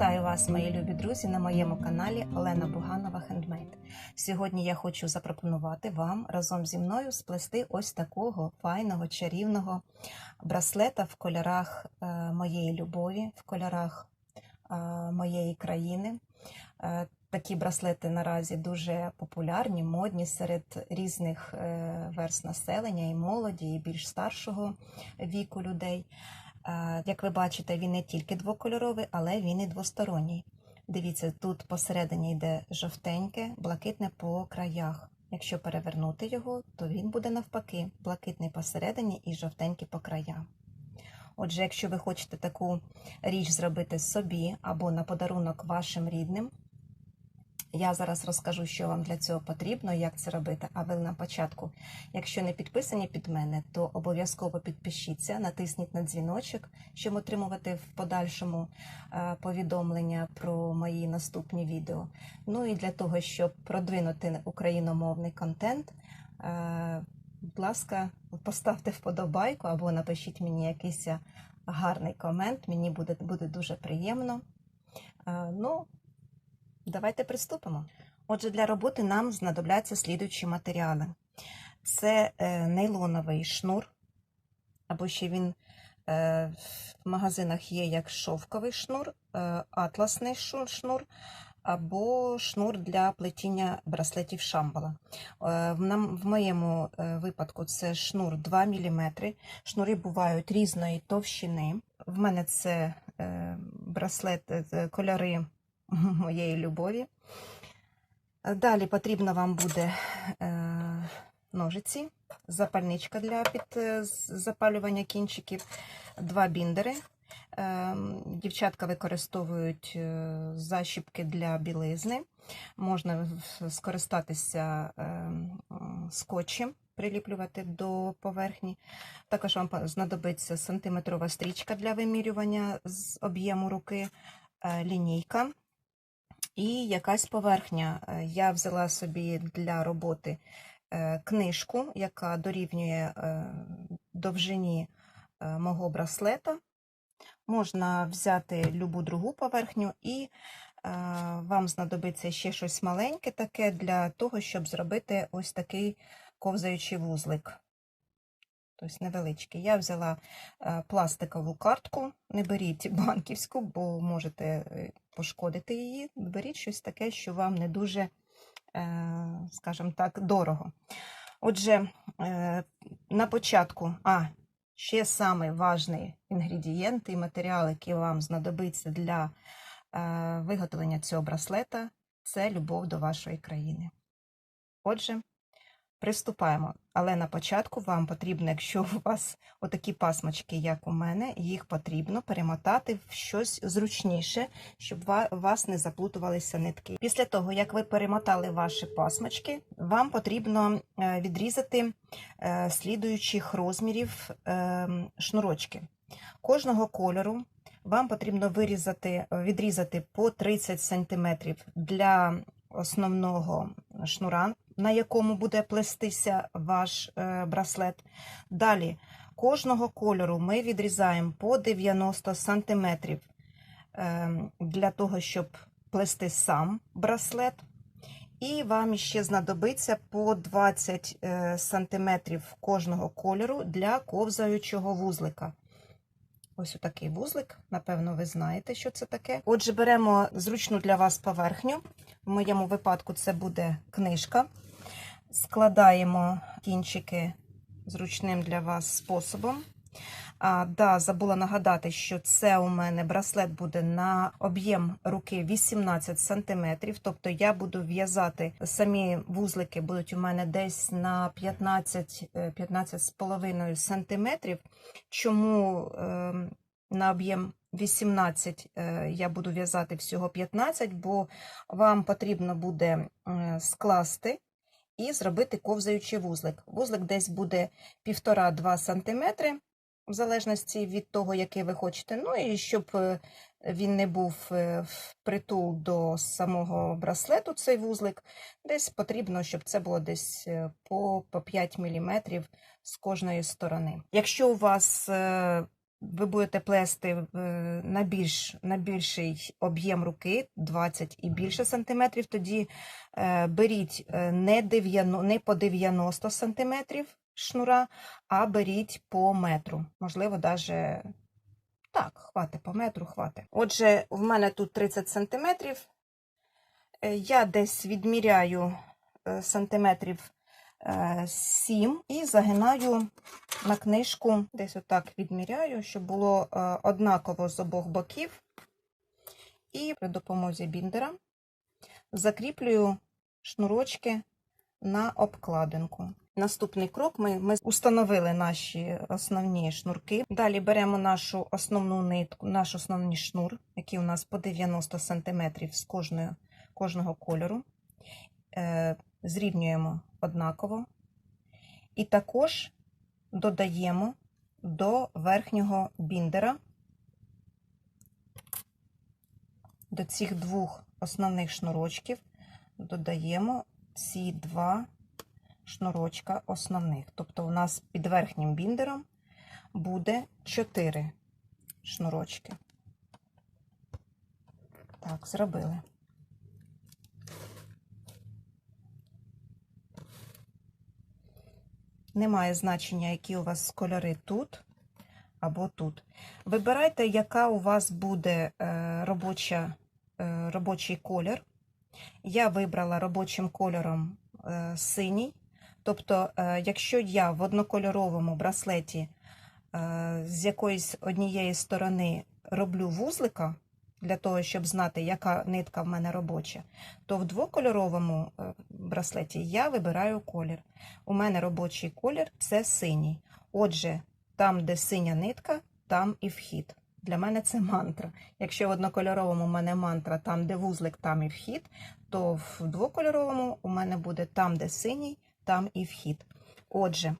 Вітаю вас, мої любі друзі, на моєму каналі Олена Буганова Хендмейд. Сьогодні я хочу запропонувати вам разом зі мною сплести ось такого файного чарівного браслета в кольорах е, моєї любові, в кольорах е, моєї країни. Е, Такі браслети наразі дуже популярні, модні серед різних верст населення, і молоді, і більш старшого віку людей. Як ви бачите, він не тільки двокольоровий, але він і двосторонній. Дивіться, тут посередині йде жовтеньке, блакитне по краях. Якщо перевернути його, то він буде навпаки, блакитний посередині і жовтенький по краях. Отже, якщо ви хочете таку річ зробити собі або на подарунок вашим рідним, я зараз розкажу, що вам для цього потрібно, як це робити. А ви на початку, якщо не підписані під мене, то обов'язково підпишіться, натисніть на дзвіночок, щоб отримувати в подальшому е, повідомлення про мої наступні відео. Ну і для того, щоб продвинути україномовний контент, е, будь ласка, поставте вподобайку або напишіть мені якийсь гарний комент. Мені буде, буде дуже приємно. Е, Ну, Давайте приступимо. Отже, для роботи нам знадобляться слідуючі матеріали: це е, нейлоновий шнур, або ще він е, в магазинах є як шовковий шнур, е, атласний шнур, або шнур для плетіння браслетів шамбала. В, моєму випадку це шнур 2 мм. Шнури бувають різної товщини. В мене це браслет, кольори моєї любові. Далі потрібно вам буде е, ножиці, запальничка для під е, запалювання кінчиків, два біндери. Е, Дівчатка використовують защіпки для білизни. Можна скористатися скотчем, приліплювати до поверхні. Також вам знадобиться сантиметрова стрічка для вимірювання з об'єму руки, лінійка і якась поверхня. Е, Я взяла собі для роботи е, книжку, яка дорівнює е, довжині мого браслета. Можна взяти любу другу поверхню, і вам знадобиться ще щось маленьке таке для того, щоб зробити ось такий ковзаючий вузлик. Тобто невеличкий. Я взяла пластикову картку. Не беріть банківську, бо можете пошкодити її. Беріть щось таке, що вам не дуже, е, скажімо так, дорого. Отже, е, на початку, а ще самий важний інгредієнт і матеріал, який вам знадобиться для е, виготовлення цього браслета, це любов до вашої країни. Отже, Приступаємо. Але на початку вам потрібно, якщо у вас отакі пасмочки, як у мене, їх потрібно перемотати в щось зручніше, щоб у вас не заплутувалися нитки. Після того, як ви перемотали ваші пасмочки, вам потрібно е, відрізати е, слідуючих розмірів е, шнурочки. Кожного кольору вам потрібно вирізати, відрізати по 30 см для основного шнура, на якому буде плестися ваш е, браслет. Далі кожного кольору ми відрізаємо по 90 см для того, щоб плести сам браслет. І вам ще знадобиться по 20 е, см кожного кольору для ковзаючого вузлика. Ось отакий вузлик, напевно, ви знаєте, що це таке. Отже, беремо зручну для вас поверхню. В моєму випадку це буде книжка. Складаємо кінчики зручним для вас способом. А, да, забула нагадати, що це у мене браслет буде на об'єм руки 18 см. Тобто я буду в'язати самі вузлики будуть у мене десь на 15 е, 15,5 см. Чому е, на об'єм 18 е, я буду в'язати всього 15, бо вам потрібно буде скласти і зробити ковзаючий вузлик. Вузлик десь буде 1,5-2 см, в залежності від того, який ви хочете. Ну і щоб е, він не був е, впритул до самого браслету, цей вузлик, десь потрібно, щоб це було десь е, по, по 5 мм з кожної сторони. Якщо у вас ви будете плести е, на, більш, на більший об'єм руки, 20 і більше сантиметрів, тоді е, беріть е, не, 90, не по 90 сантиметрів шнура, а беріть по метру. Можливо, навіть так, хватить по метру, хватить. Отже, в мене тут 30 сантиметрів. Я десь відміряю сантиметрів 7 і загинаю на книжку, десь отак відміряю, щоб було е, однаково з обох боків. І при допомозі біндера закріплюю шнурочки на обкладинку. Наступний крок ми, ми установили наші основні шнурки. Далі беремо нашу основну нитку, наш основний шнур, який у нас по 90 см з кожної, кожного кольору. Е, зрівнюємо однаково. І також додаємо до верхнього біндера, до цих двох основних шнурочків, додаємо ці два шнурочка основних. Тобто у нас під верхнім біндером буде 4 шнурочки. Так, зробили. Немає значення, які у вас кольори тут або тут. Вибирайте, яка у вас буде е, робоча, е, робочий колір. Я вибрала робочим кольором е, синій. Тобто, якщо я в однокольоровому браслеті з якоїсь однієї сторони роблю вузлика, для того, щоб знати, яка нитка в мене робоча, то в двокольоровому браслеті я вибираю колір. У мене робочий колір це синій. Отже, там, де синя нитка, там і вхід. Для мене це мантра. Якщо в однокольоровому у мене мантра, там, де вузлик, там і вхід, то в двокольоровому у мене буде там, де синій, там і вхід. Отже,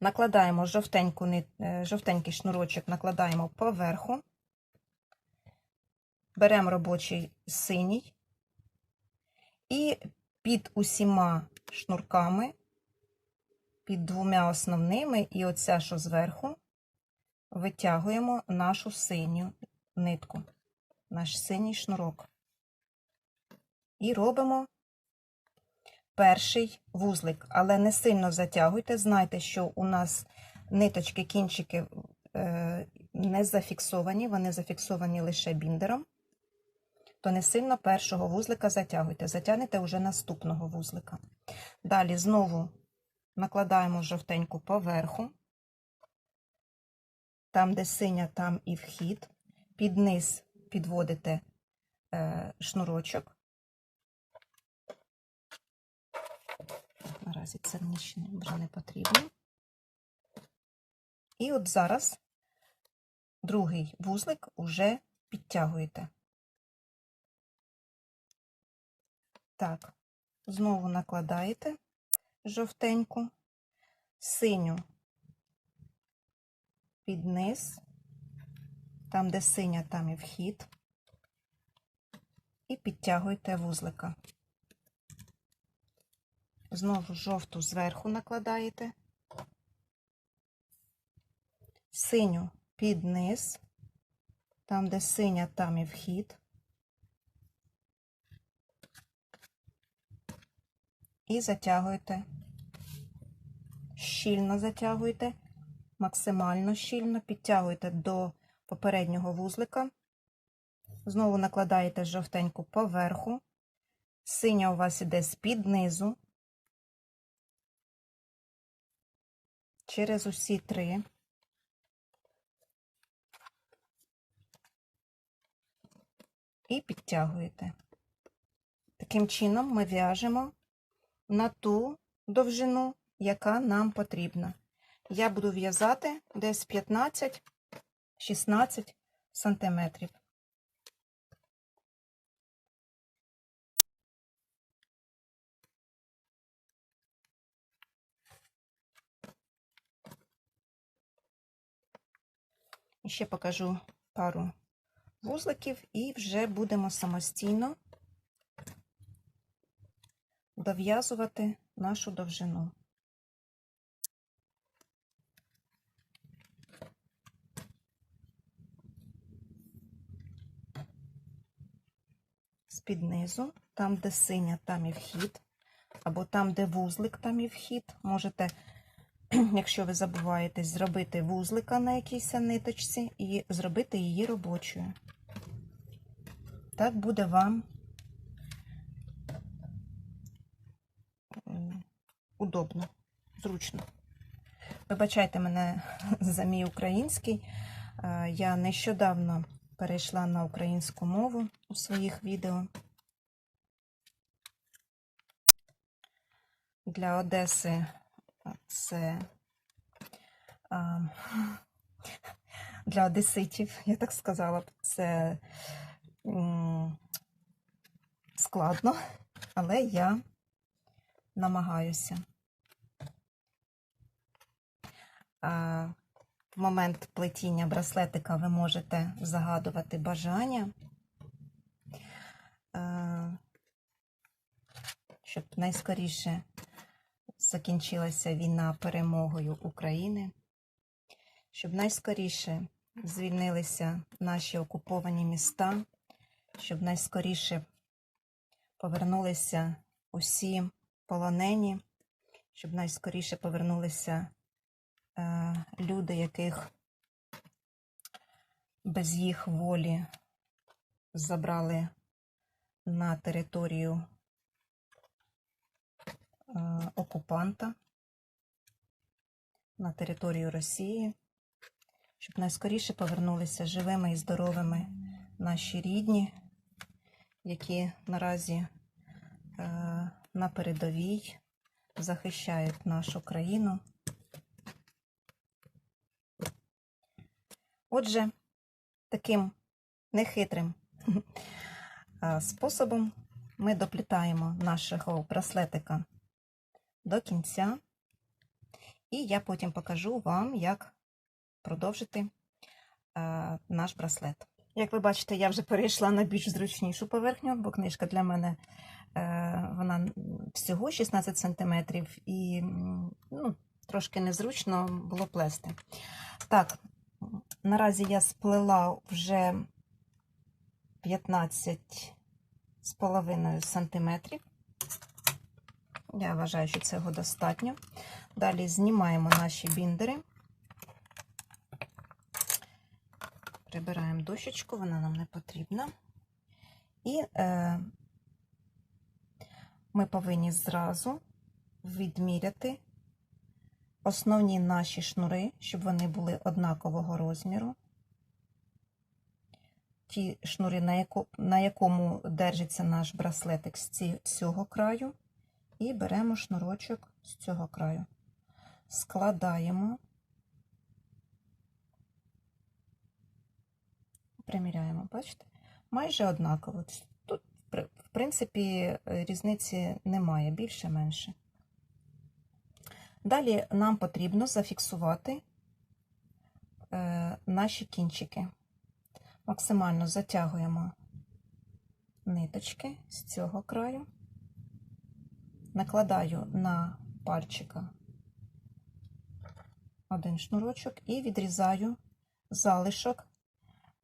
накладаємо жовтеньку, жовтенький шнурочок, накладаємо поверху, беремо робочий синій і під усіма шнурками, під двома основними, і оця, що зверху, витягуємо нашу синю нитку, наш синій шнурок. І робимо перший вузлик, але не сильно затягуйте. Знайте, що у нас ниточки, кінчики е, не зафіксовані, вони зафіксовані лише біндером то не сильно першого вузлика затягуйте, затягнете вже наступного вузлика. Далі знову накладаємо жовтеньку поверху, там, де синя, там і вхід, під низ підводите е, шнурочок. Наразі це вже не потрібно. І от зараз другий вузлик уже підтягуєте. Так, знову накладаєте жовтеньку, синю під низ, там, де синя, там і вхід, і підтягуєте вузлика. Знову жовту зверху накладаєте, синю під низ, там, де синя, там і вхід. І затягуєте, щільно затягуєте, максимально щільно підтягуєте до попереднього вузлика, знову накладаєте жовтеньку поверху, синя у вас іде з-під низу, через усі три. І підтягуєте. Таким чином ми в'яжемо на ту довжину, яка нам потрібна. Я буду в'язати десь 15-16 сантиметрів. Ще покажу пару вузликів і вже будемо самостійно дов'язувати нашу довжину. З-під низу, там, де синя, там і вхід, або там, де вузлик, там і вхід, можете, якщо ви забуваєтесь, зробити вузлика на якійсь ниточці і зробити її робочою. Так буде вам удобно, зручно. Вибачайте мене за мій український. Е, Я нещодавно перейшла на українську мову у своїх відео. Для Одеси це а, для одеситів, я так сказала це складно, але я намагаюся. В момент плетіння браслетика ви можете загадувати бажання, щоб найскоріше закінчилася війна перемогою України, щоб найскоріше звільнилися наші окуповані міста, щоб найскоріше повернулися усі полонені, щоб найскоріше повернулися е, люди, яких без їх волі забрали на територію е, окупанта, на територію Росії, щоб найскоріше повернулися живими і здоровими наші рідні, які наразі е, на передовій захищають нашу країну. Отже, таким нехитрим способом ми доплітаємо нашого браслетика до кінця, і я потім покажу вам, як продовжити наш браслет. Як ви бачите, я вже перейшла на більш зручнішу поверхню, бо книжка для мене вона всього 16 см і ну, трошки незручно було плести. Так, Наразі я сплела вже 15 з сантиметрів. Я вважаю, що цього достатньо. Далі знімаємо наші біндери, прибираємо дощечку, вона нам не потрібна. І е, ми повинні зразу відміряти основні наші шнури, щоб вони були однакового розміру. Ті шнури, на, яко, на якому держиться наш браслетик з цього краю, і беремо шнурочок з цього краю, складаємо, приміряємо, бачите? Майже однаково. В принципі, різниці немає, більше-менше. Далі нам потрібно зафіксувати е, наші кінчики. Максимально затягуємо ниточки з цього краю, накладаю на пальчика один шнурочок і відрізаю залишок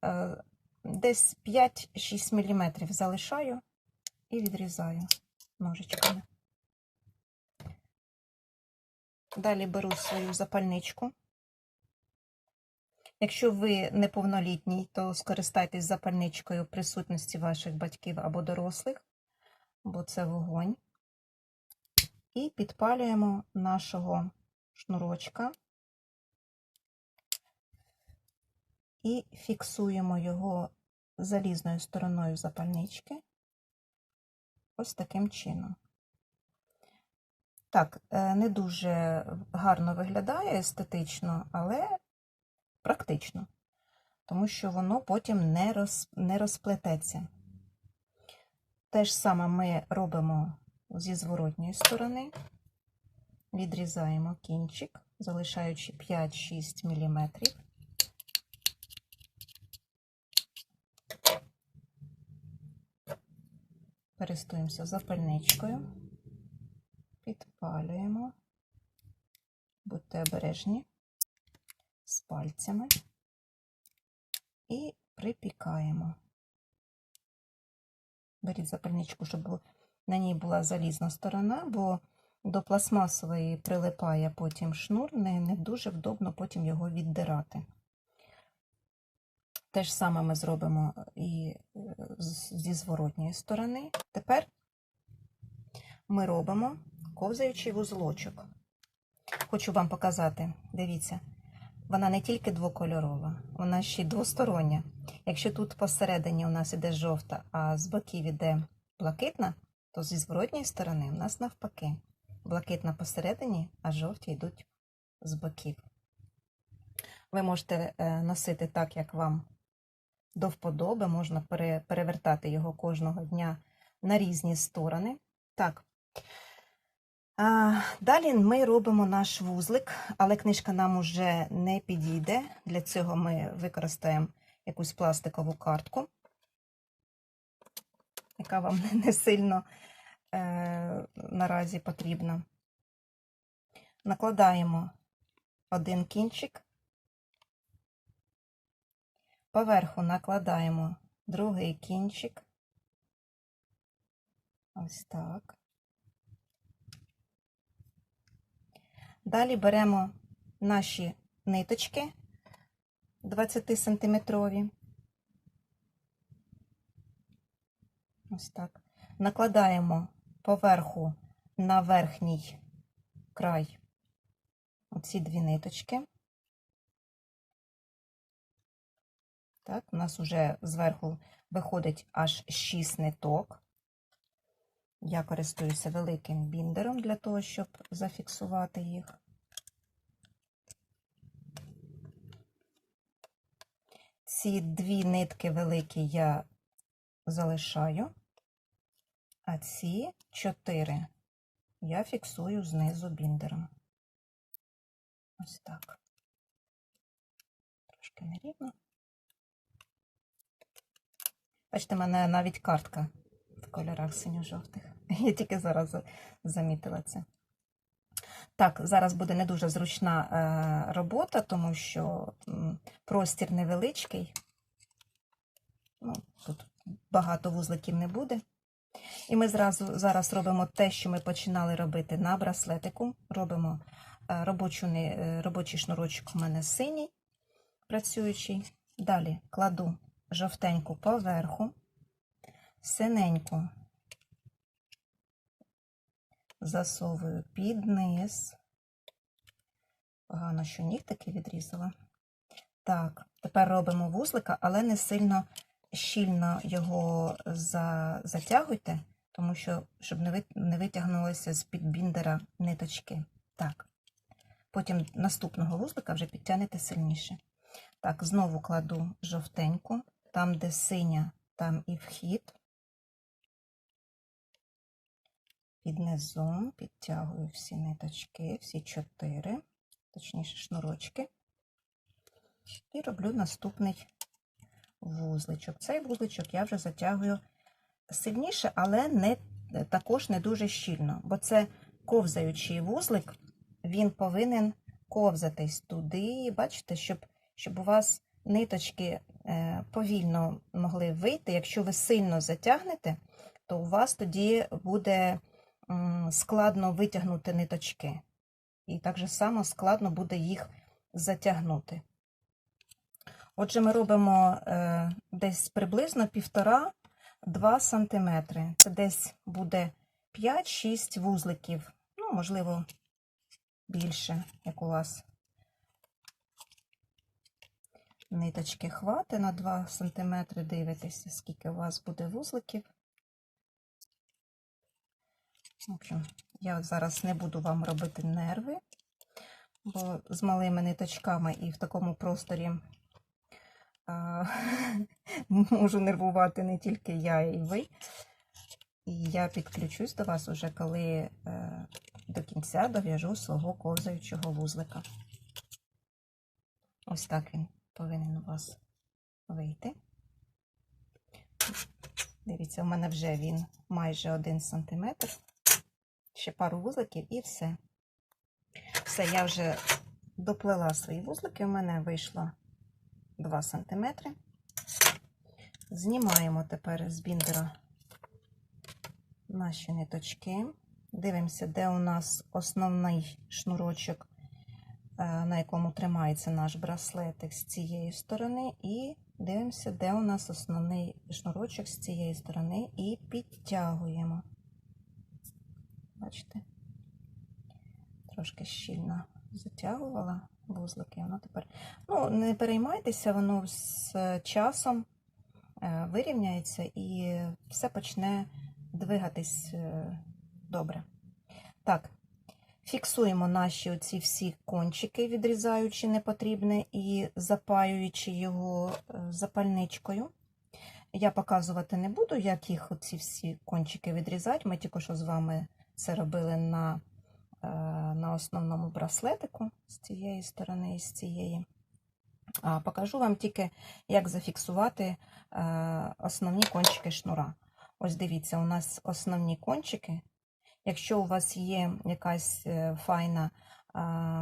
е, десь 5-6 мм залишаю і відрізаю ножичками. Далі беру свою запальничку. Якщо ви неповнолітній, то скористайтесь запальничкою присутності ваших батьків або дорослих, бо це вогонь. І підпалюємо нашого шнурочка і фіксуємо його залізною стороною запальнички ось таким чином. Так, е, не дуже гарно виглядає естетично, але практично, тому що воно потім не, роз, не розплететься. Те ж саме ми робимо зі зворотньої сторони, відрізаємо кінчик, залишаючи 5-6 мм. Користуємося запальничкою підпалюємо, будьте обережні з пальцями і припікаємо. беріть запальничку, щоб на ній була залізна сторона, бо до пластмасової прилипає потім шнур, не, не дуже вдобно потім його віддирати. Те ж саме ми зробимо і е, зі зворотньої сторони. Тепер ми робимо ковзаючий вузлочок. Хочу вам показати, дивіться, вона не тільки двокольорова, вона ще й двостороння. Якщо тут посередині у нас іде жовта, а з боків іде блакитна, то зі зворотньої сторони у нас навпаки. Блакитна посередині, а жовті йдуть з боків. Ви можете е, носити так, як вам до вподоби, можна пере- перевертати його кожного дня на різні сторони. Так. А, далі ми робимо наш вузлик, але книжка нам уже не підійде. Для цього ми використаємо якусь пластикову картку, яка вам не сильно е, наразі потрібна. Накладаємо один кінчик, поверху накладаємо другий кінчик. Ось так. Далі беремо наші ниточки 20 сантиметрові. Ось так. Накладаємо поверху на верхній край оці дві ниточки. Так, у нас вже зверху виходить аж 6 ниток. Я користуюся великим біндером для того, щоб зафіксувати їх. Ці дві нитки великі я залишаю, а ці чотири я фіксую знизу біндером. Ось так. Трошки нерівно. Бачите, в мене навіть картка в кольорах синьо-жовтих. Я тільки зараз замітила це. Так, зараз буде не дуже зручна е, робота, тому що простір невеличкий. Ну, тут багато вузликів не буде. І ми зразу зараз робимо те, що ми починали робити на браслетику. Робимо е, робочу, е, робочий шнурочок у мене синій, працюючий. Далі кладу жовтеньку поверху, синеньку засовую під низ. Погано, що нігтики відрізала. Так, тепер робимо вузлика, але не сильно щільно його за... затягуйте, тому що, щоб не, вит... не витягнулися з-під біндера ниточки. Так. Потім наступного вузлика вже підтягнете сильніше. Так, знову кладу жовтеньку, там, де синя, там і вхід. Під низом підтягую всі ниточки, всі чотири, точніше шнурочки. І роблю наступний вузличок. Цей вузличок я вже затягую сильніше, але не, також не дуже щільно, бо це ковзаючий вузлик, він повинен ковзатись туди, бачите, щоб, щоб у вас ниточки повільно могли вийти. Якщо ви сильно затягнете, то у вас тоді буде складно витягнути ниточки. І так же само складно буде їх затягнути. Отже, ми робимо е, десь приблизно 1,5-2 см. Це десь буде 5-6 вузликів, ну, можливо, більше, як у вас. Ниточки хвати на 2 см, дивитеся, скільки у вас буде вузликів. В общем, я зараз не буду вам робити нерви, бо з малими ниточками і в такому просторі а, можу нервувати не тільки я і ви. І я підключусь до вас уже, коли е, до кінця дов'яжу свого ковзаючого вузлика. Ось так він повинен у вас вийти. Дивіться, у мене вже він майже 1 см. Ще пару вузликів і все. Все, я вже доплела свої вузлики, у мене вийшло 2 см. Знімаємо тепер з біндера наші ниточки. Дивимося, де у нас основний шнурочок, на якому тримається наш браслетик з цієї сторони, і дивимося, де у нас основний шнурочок з цієї сторони, і підтягуємо. Бачите? Трошки щільно затягувала вузлики. Воно тепер. Ну, не переймайтеся, воно з часом е, вирівняється і все почне двигатись е, добре. Так, фіксуємо наші оці всі кончики, відрізаючи непотрібне і запаюючи його е, запальничкою. Я показувати не буду, як їх оці всі кончики відрізати. Ми тільки що з вами це робили на, е, на основному браслетику з цієї сторони і з цієї. А покажу вам тільки, як зафіксувати е, основні кончики шнура. Ось дивіться, у нас основні кончики. Якщо у вас є якась е, файна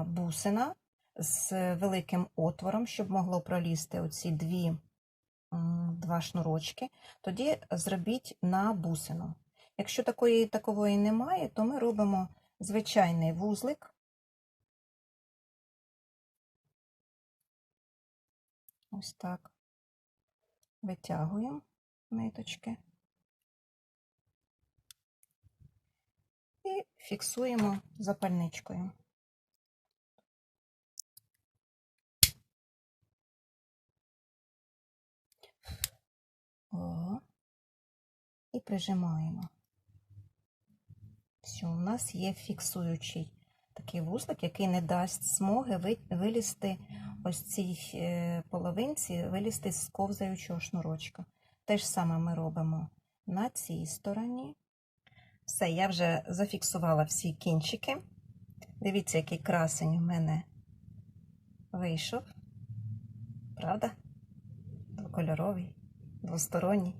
бусина з великим отвором, щоб могло пролізти оці дві, два шнурочки, тоді зробіть на бусину. Якщо такої такової немає, то ми робимо звичайний вузлик. Ось так. Витягуємо ниточки. І фіксуємо запальничкою. О, і прижимаємо. Все, у нас є фіксуючий такий вузлик, який не дасть змоги вилізти ось цій е, половинці, вилізти з ковзаючого шнурочка. Те ж саме ми робимо на цій стороні. Все, я вже зафіксувала всі кінчики. Дивіться, який красень у мене вийшов. Правда? Двокольоровий, двосторонній.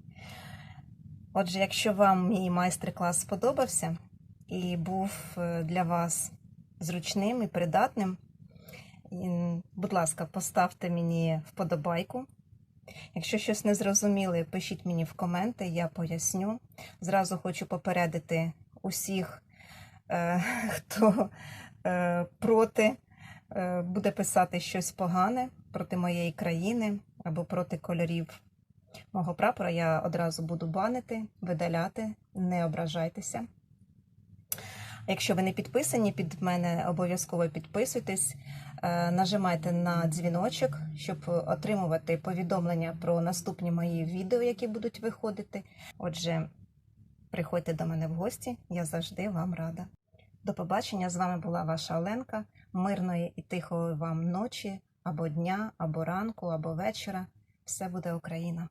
Отже, якщо вам мій майстер-клас сподобався і був е, для вас зручним і придатним, будь ласка, поставте мені вподобайку. Якщо щось не зрозуміли, пишіть мені в коменти, я поясню. Зразу хочу попередити усіх, е, хто е, проти е, буде писати щось погане проти моєї країни або проти кольорів мого прапора. Я одразу буду банити, видаляти, не ображайтеся. Якщо ви не підписані під мене, обов'язково підписуйтесь, е, нажимайте на дзвіночок, щоб отримувати повідомлення про наступні мої відео, які будуть виходити. Отже, приходьте до мене в гості, я завжди вам рада. До побачення! З вами була ваша Оленка. Мирної і тихої вам ночі, або дня, або ранку, або вечора. Все буде Україна!